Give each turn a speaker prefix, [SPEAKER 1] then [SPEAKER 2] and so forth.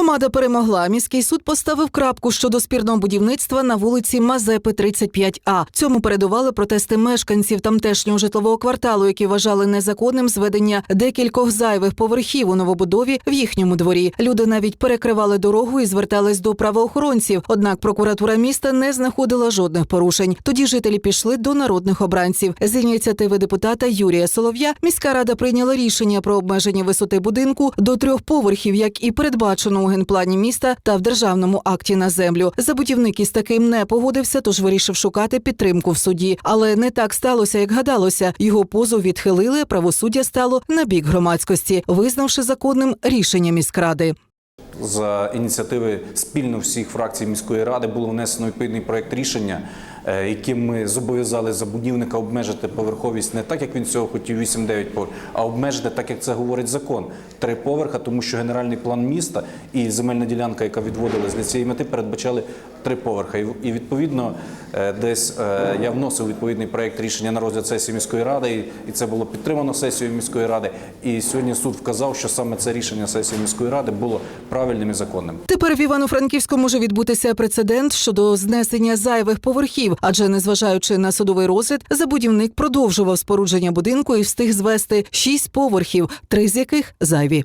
[SPEAKER 1] Громада перемогла. Міський суд поставив крапку щодо спірного будівництва на вулиці Мазепи 35А. Цьому передували протести мешканців тамтешнього житлового кварталу, які вважали незаконним зведення декількох зайвих поверхів у новобудові в їхньому дворі. Люди навіть перекривали дорогу і звертались до правоохоронців. Однак прокуратура міста не знаходила жодних порушень. Тоді жителі пішли до народних обранців. З ініціативи депутата Юрія Солов'я міська рада прийняла рішення про обмеження висоти будинку до трьох поверхів, як і передбачено у генплані міста та в державному акті на землю. Забудівник із таким не погодився, тож вирішив шукати підтримку в суді. Але не так сталося, як гадалося. Його позов відхилили. Правосуддя стало на бік громадськості, визнавши законним рішення міськради.
[SPEAKER 2] За ініціативи спільно всіх фракцій міської ради було внесено відповідний проект рішення, яким ми зобов'язали забудівника обмежити поверховість не так, як він цього хотів 8-9 поверх, а обмежити так, як це говорить закон. Три поверха, тому що генеральний план міста і земельна ділянка, яка відводилась для цієї мети, передбачали три поверха. І відповідно е, десь е, я вносив відповідний проект рішення на розгляд сесії міської ради, і це було підтримано сесією міської ради. І сьогодні суд вказав, що саме це рішення сесії міської ради було правильним і законним.
[SPEAKER 1] Тепер в Івано-Франківську може відбутися прецедент щодо знесення зайвих поверхів, адже незважаючи на судовий розгляд, забудівник продовжував спорудження будинку і встиг звести шість поверхів, три з яких зайві.